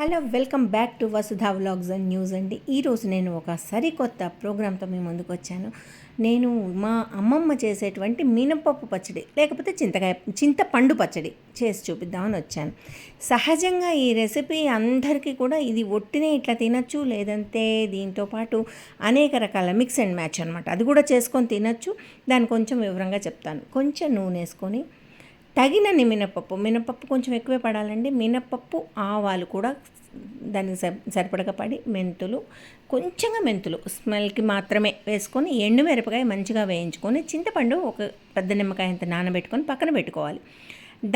Hello welcome back to Vasudha vlogs and news అండి. ఈరోజు నేను ఒక సరికొత్త ప్రోగ్రామ్తో మీ ముందుకు వచ్చాను. నేను మా అమ్మమ్మ చేసేటువంటి మినపప్పు పచ్చడి లేకపోతే చింతకాయ చింతపండు పచ్చడి చేసి చూపిద్దామని వచ్చాను. సహజంగా ఈ రెసిపీ అందరికీ కూడా ఇది ఒట్టినే ఇట్లా తినచ్చు లేదంటే దీంతో పాటు అనేక రకాల మిక్స్ అండ్ మ్యాచ్ అనమాట అది కూడా చేసుకొని తినచ్చు. దాన్ని కొంచెం వివరంగా చెప్తాను. కొంచెం నూనె వేసుకొని తగినన్ని మినపప్పు. మినపప్పు కొంచెం ఎక్కువే పడాలండి. మినపప్పు ఆవాలు కూడా దానికి సరి సరిపడగా పడి మెంతులు కొంచెంగా మెంతులు స్మెల్కి మాత్రమే వేసుకొని ఎండు మిరపకాయ మంచిగా వేయించుకొని చింతపండు ఒక పెద్ద నిమ్మకాయ అంత నానబెట్టుకొని పక్కన పెట్టుకోవాలి.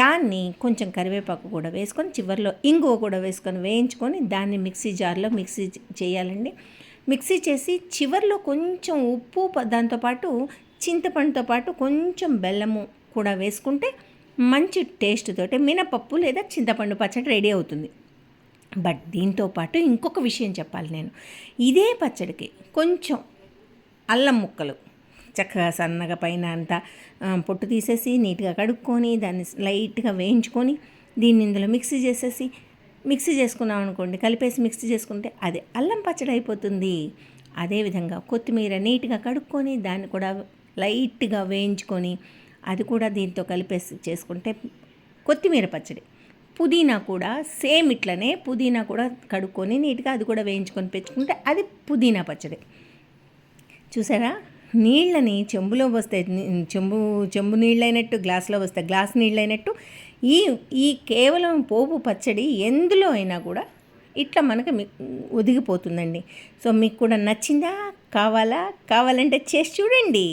దాన్ని కొంచెం కరివేపాకు కూడా వేసుకొని చివరిలో ఇంగువ కూడా వేసుకొని వేయించుకొని దాన్ని మిక్సీ జార్లో మిక్సీ చేయాలండి. మిక్సీ చేసి చివరిలో కొంచెం ఉప్పు దాంతోపాటు చింతపండుతో పాటు కొంచెం బెల్లము కూడా వేసుకుంటే మంచి టేస్ట్ తోటి మినపప్పు లేదా చింతపండు పచ్చడి రెడీ అవుతుంది. బట్ దీంతో పాటు ఇంకొక విషయం చెప్పాలి నేను. ఇదే పచ్చడికి కొంచెం అల్లం ముక్కలు. చక్కగా సన్నగా పైన అంతా పొట్టు తీసేసి నీట్గా కడుక్కొని దాన్ని లైట్గా వేయించుకొని దీన్ని ఇందులో మిక్సీ చేసేసి మిక్సీ చేసుకున్నాం అనుకోండి కలిపేసి మిక్సీ చేసుకుంటే అది అల్లం పచ్చడి అయిపోతుంది. అదేవిధంగా కొత్తిమీర నీట్గా కడుక్కొని దాన్ని కూడా లైట్గా వేయించుకొని అది కూడా దీంతో కలిపేసి చేసుకుంటే కొత్తిమీర పచ్చడి. పుదీనా కూడా సేమ్ ఇట్లనే పుదీనా కూడా కడుక్కొని నీట్గా అది కూడా వేయించుకొని పెంచుకుంటే అది పుదీనా పచ్చడి. చూసారా? నీళ్ళని చెంబులో వస్తే చెంబు చెంబు నీళ్ళైనట్టు గ్లాస్లో వస్తే గ్లాస్ నీళ్ళైనట్టు ఈ ఈ కేవలం పోపు పచ్చడి ఎందులో అయినా కూడా ఇట్లా మనకి ఒదిగిపోతుందండి. సో మీకు కూడా నచ్చిందా? కావాలా? కావాలంటే చేసి చూడండి.